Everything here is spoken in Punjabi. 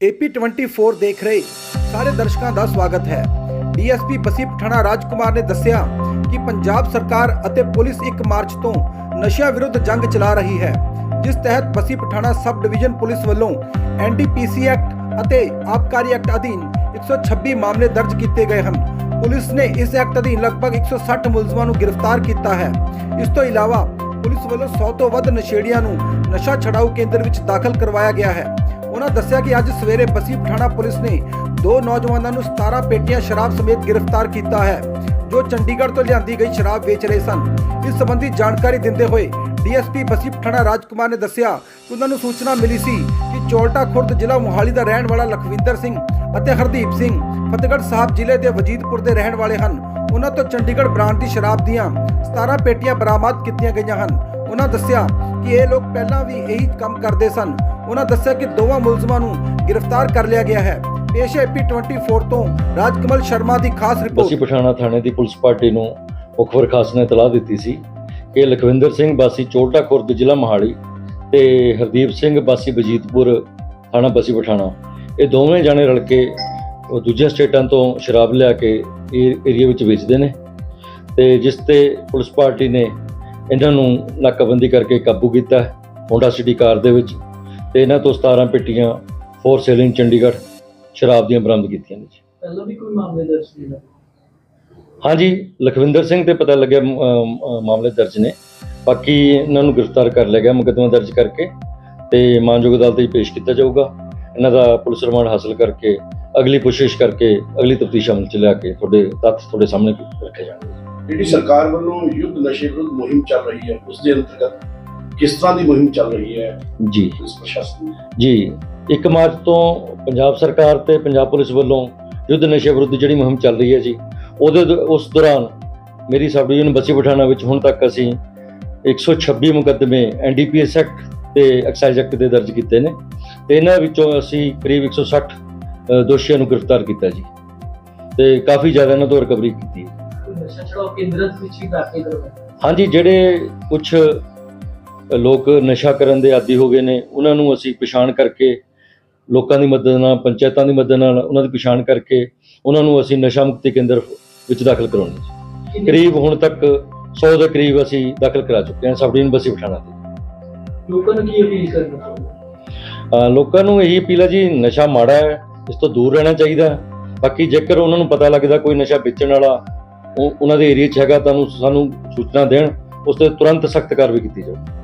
AP24 ਦੇਖ ਰਹੇ ਸਾਰੇ ਦਰਸ਼ਕਾਂ ਦਾ ਸਵਾਗਤ ਹੈ। ਡੀਐਸਪੀ ਬਸੀ ਪਠਾਣਾ ਰਾਜਕੁਮਾਰ ਨੇ ਦੱਸਿਆ ਕਿ ਪੰਜਾਬ ਸਰਕਾਰ ਅਤੇ ਪੁਲਿਸ 1 ਮਾਰਚ ਤੋਂ ਨਸ਼ਿਆਂ ਵਿਰੁੱਧ ਜੰਗ ਚਲਾ ਰਹੀ ਹੈ, ਜਿਸ ਤਹਿਤ Bassi Pathana sub division police ਵੱਲੋਂ ਐਨਡੀਪੀਸੀ ਐਕਟ ਅਤੇ ਆਬਕਾਰੀ ਐਕਟ ਅਧੀਨ 126 ਮਾਮਲੇ ਦਰਜ ਕੀਤੇ ਗਏ ਹਨ। ਪੁਲਿਸ ਨੇ ਇਸ ਐਕਟ ਅਧੀਨ ਲਗਭਗ 160 ਮੁਲਜ਼ਮਾਂ ਨੂੰ ਗ੍ਰਿਫਤਾਰ ਕੀਤਾ ਹੈ। ਇਸ ਤੋਂ ਇਲਾਵਾ ਪੁਲਿਸ ਵੱਲੋਂ 100 ਤੋਂ ਵੱਧ ਨਸ਼ੇੜੀਆਂ ਨੂੰ ਨਸ਼ਾ ਛਡਾਊ ਕੇਂਦਰ ਵਿੱਚ ਦਾਖਲ ਕਰਵਾਇਆ ਗਿਆ ਹੈ। ਉਹਨਾਂ ਦੱਸਿਆ ਕਿ ਅੱਜ ਸਵੇਰੇ ਬਸੀ ਪਠਾਣਾ ਪੁਲਿਸ ਨੇ ਦੋ ਨੌਜਵਾਨਾਂ ਨੂੰ 17 ਪੇਟੀਆਂ ਸ਼ਰਾਬ ਸਮੇਤ ਗ੍ਰਿਫਤਾਰ ਕੀਤਾ ਹੈ, ਜੋ ਚੰਡੀਗੜ੍ਹ ਤੋਂ ਲਿਆਂਦੀ ਗਈ ਸ਼ਰਾਬ ਵੇਚ ਰਹੇ ਸਨ। ਇਸ ਸੰਬੰਧੀ ਜਾਣਕਾਰੀ ਦਿੰਦੇ ਹੋਏ ਡੀਐਸਪੀ ਬਸੀ ਪਠਾਣਾ ਰਾਜਕੁਮਾਰ ਨੇ ਦੱਸਿਆ ਕਿ ਉਹਨਾਂ ਨੂੰ ਸੂਚਨਾ ਮਿਲੀ ਸੀ ਕਿ ਚੋਲਟਾ ਖੁਰਦ ਜ਼ਿਲ੍ਹਾ ਮੁਹਾਲੀ ਦਾ ਰਹਿਣ ਵਾਲਾ ਲਖਵਿੰਦਰ ਸਿੰਘ ਅਤੇ ਹਰਦੀਪ ਸਿੰਘ ਫਤਿਹਗੜ੍ਹ ਸਾਹਿਬ ਜ਼ਿਲ੍ਹੇ ਦੇ ਵਜੀਦਪੁਰ ਦੇ ਰਹਿਣ ਵਾਲੇ ਹਨ। ਉਹਨਾਂ ਤੋਂ ਚੰਡੀਗੜ੍ਹ ਬ੍ਰਾਂਡ ਦੀ ਸ਼ਰਾਬ ਦੀਆਂ 17 ਪੇਟੀਆਂ ਬਰਾਮਦ ਕੀਤੀਆਂ ਗਈਆਂ ਹਨ। ਉਹਨਾਂ ਦੱਸਿਆ ਕਿ ਇਹ ਲੋਕ ਪਹਿਲਾਂ ਵੀ ਇਹੀ ਕੰਮ ਕਰਦੇ ਸਨ। ਉਹਨਾਂ ਦੱਸਿਆ ਕਿ ਦੋਵਾਂ ਮੁਲਜ਼ਮਾਂ ਨੂੰ ਗ੍ਰਿਫਤਾਰ ਕਰ ਲਿਆ ਗਿਆ ਹੈ। ਪੇਸ਼ ਹੈ AP24 ਤੋਂ ਰਾਜਕਮਲ ਸ਼ਰਮਾ ਦੀ ਖਾਸ ਬਸੀ ਰਿਪੋਰਟ ਪਠਾਣਾ ਥਾਣੇ ਦੀ ਪੁਲਿਸ ਪਾਰਟੀ ਨੂੰ ਮੁਖਬਰ ਖਾਸ ਨੇ ਇਤਲਾਹ ਦਿੱਤੀ ਸੀ ਕਿ ਲਖਵਿੰਦਰ ਸਿੰਘ ਬਾਸੀ ਚੋਲਟਾ ਖੁਰਦ ਜ਼ਿਲ੍ਹਾ ਮੋਹਾਲੀ ਤੇ ਹਰਦੀਪ ਸਿੰਘ ਬਾਸੀ ਬਜੀਤਪੁਰ ਥਾਣਾ ਬਸੀ ਪਠਾਣਾ। ਇਹ ਦੋਵੇਂ ਜਾਣੇ ਰਲ ਕੇ ਉਹ ਦੂਜੀਆਂ ਸਟੇਟਾਂ ਤੋਂ ਸ਼ਰਾਬ ਲਿਆ ਕੇ ਇਹ ਏਰੀਆ ਵਿੱਚ ਵੇਚਦੇ ਨੇ ਤੇ ਜਿਸ ਤੇ ਪੁਲਿਸ ਪਾਰਟੀ ਨੇ ਇਹਨਾਂ ਨੂੰ ਨਾਕਾਬੰਦੀ ਕਰਕੇ ਕਾਬੂ ਕੀਤਾ ਹੋਂਡਾ ਸਿਟੀ ਕਾਰ ਦੇ ਵਿੱਚ ਤੇ ਇਹਨਾਂ ਤੋਂ 17 ਪੇਟੀਆਂ ਫੋਰ ਸੇਲਿੰਗ ਚੰਡੀਗੜ੍ਹ ਸ਼ਰਾਬ ਦੀਆਂ ਬਰਾਮਦ ਕੀਤੀਆਂ ਨੇ ਜੀ। ਪਹਿਲਾਂ ਵੀ ਕੋਈ ਮਾਮਲੇ ਦਰਜ ਸੀ ਹਾਂਜੀ ਲਖਵਿੰਦਰ ਸਿੰਘ ਤੇ ਪਤਾ ਲੱਗਿਆ ਮਾਮਲੇ ਦਰਜ ਨੇ। ਬਾਕੀ ਇਹਨਾਂ ਨੂੰ ਗ੍ਰਿਫਤਾਰ ਕਰ ਲਿਆ ਗਿਆ ਮੁਕੱਦਮਾ ਦਰਜ ਕਰਕੇ ਤੇ ਮਾਨਯੋਗ ਅਦਾਲਤ ਵਿੱਚ ਪੇਸ਼ ਕੀਤਾ ਜਾਊਗਾ। ਇਹਨਾਂ ਦਾ ਪੁਲਿਸ ਰਿਮਾਂਡ ਹਾਸਲ ਕਰਕੇ ਅਗਲੀ ਕੋਸ਼ਿਸ਼ ਕਰਕੇ ਅਗਲੀ ਤਫਤੀਸ਼ ਅਮਲ ਚ ਲਿਆ ਕੇ ਤੁਹਾਡੇ ਤੱਥ ਤੁਹਾਡੇ ਸਾਹਮਣੇ ਰੱਖੇ ਜਾਣਗੇ। ਜਿਹੜੀ ਸਰਕਾਰ ਵੱਲੋਂ ਯੁੱਧ ਨਸ਼ੇ ਵਿਰੁੱਧ ਮੁਹਿੰਮ ਚੱਲ ਰਹੀ ਹੈ ਉਸ ਦੇ ਅੰਤਰਗਤ ਕਿਸ ਤਰ੍ਹਾਂ ਦੀ ਮੁਹਿੰਮ ਚੱਲ ਰਹੀ ਹੈ? ਜੀ। ਪੁਲਿਸ ਪ੍ਰਸ਼ਾਸਨ ਜੀ 1 ਮਾਰਚ ਤੋਂ ਪੰਜਾਬ ਸਰਕਾਰ ਤੇ ਪੰਜਾਬ ਪੁਲਿਸ ਵੱਲੋਂ ਯੁੱਧ ਨਸ਼ੇ ਵਿਰੁੱਧ ਜਿਹੜੀ ਮੁਹਿੰਮ ਚੱਲ ਰਹੀ ਹੈ ਜੀ ਉਹਦੇ ਉਸ ਦੌਰਾਨ ਮੇਰੀ ਸਬ ਡਿਵੀਜ਼ਨ ਬੱਸੀ ਪਠਾਣਾ ਵਿੱਚ ਹੁਣ ਤੱਕ ਅਸੀਂ 126 ਮੁਕੱਦਮੇ ਐਨਡੀਪੀਐਸ ਐਕਟ ਤੇ ਐਕਸਾਈਜ਼ ਐਕਟ ਦੇ ਦਰਜ ਕੀਤੇ ਨੇ ਤੇ ਇਹਨਾਂ ਵਿੱਚੋਂ ਅਸੀਂ ਕਰੀਬ 160 ਅ, ਦੋਸ਼ੀਆਂ ਨੂੰ ਗ੍ਰਿਫਤਾਰ ਕੀਤਾ ਜੀ ਤੇ ਕਾਫੀ ਜ਼ਿਆਦਾ ਇਹਨਾਂ ਤੋਂ ਰਿਕਵਰੀ ਕੀਤੀ ਹੈ। ਨਸ਼ਾ ਛਡਾਓ ਕੇਂਦਰ ਵਿੱਚ ਹੀ ਦਾਖਲ ਕਰਵਾਇਆ ਹਾਂਜੀ ਜਿਹੜੇ ਕੁਝ ਲੋਕ ਨਸ਼ਾ ਕਰਨ ਦੇ ਆਦੀ ਹੋ ਗਏ ਨੇ ਉਹਨਾਂ ਨੂੰ ਅਸੀਂ ਪਛਾਣ ਕਰਕੇ ਲੋਕਾਂ ਦੀ ਮਦਦ ਨਾਲ ਪੰਚਾਇਤਾਂ ਦੀ ਮਦਦ ਨਾਲ ਉਹਨਾਂ ਦੀ ਪਛਾਣ ਕਰਕੇ ਉਹਨਾਂ ਨੂੰ ਅਸੀਂ ਨਸ਼ਾ ਮੁਕਤੀ ਕੇਂਦਰ ਵਿੱਚ ਦਾਖਲ ਕਰਾਉਣੇ ਕਰੀਬ ਹੁਣ ਤੱਕ 100 ਦੇ ਕਰੀਬ ਅਸੀਂ ਦਾਖਲ ਕਰਾ ਚੁੱਕੇ ਹਾਂ ਸਬ ਡਿਵੀਜ਼ਨ ਬਸੀ ਪਠਾਣਾ ਤੇ। ਲੋਕਾਂ ਨੂੰ ਕੀ ਅਪੀਲ ਕਰਨਾ ਚਾਹੁੰਦੇ? ਅਹ ਲੋਕਾਂ ਨੂੰ ਇਹੀ ਅਪੀਲ ਹੈ ਜੀ ਨਸ਼ਾ ਮਾੜਾ ਹੈ ਇਸ ਤੋਂ ਦੂਰ ਰਹਿਣਾ ਚਾਹੀਦਾ। ਬਾਕੀ ਜੇਕਰ ਉਹਨਾਂ ਨੂੰ ਪਤਾ ਲੱਗਦਾ ਕੋਈ ਨਸ਼ਾ ਵੇਚਣ ਵਾਲਾ ਉਹ ਉਹਨਾਂ ਦੇ ਏਰੀਆ 'ਚ ਹੈਗਾ, ਤੁਹਾਨੂੰ ਸਾਨੂੰ ਸੂਚਨਾ ਦੇਣ, ਉਸ ਤੇ ਤੁਰੰਤ ਸਖਤ ਕਾਰਵਾਈ ਕੀਤੀ ਜਾਵੇ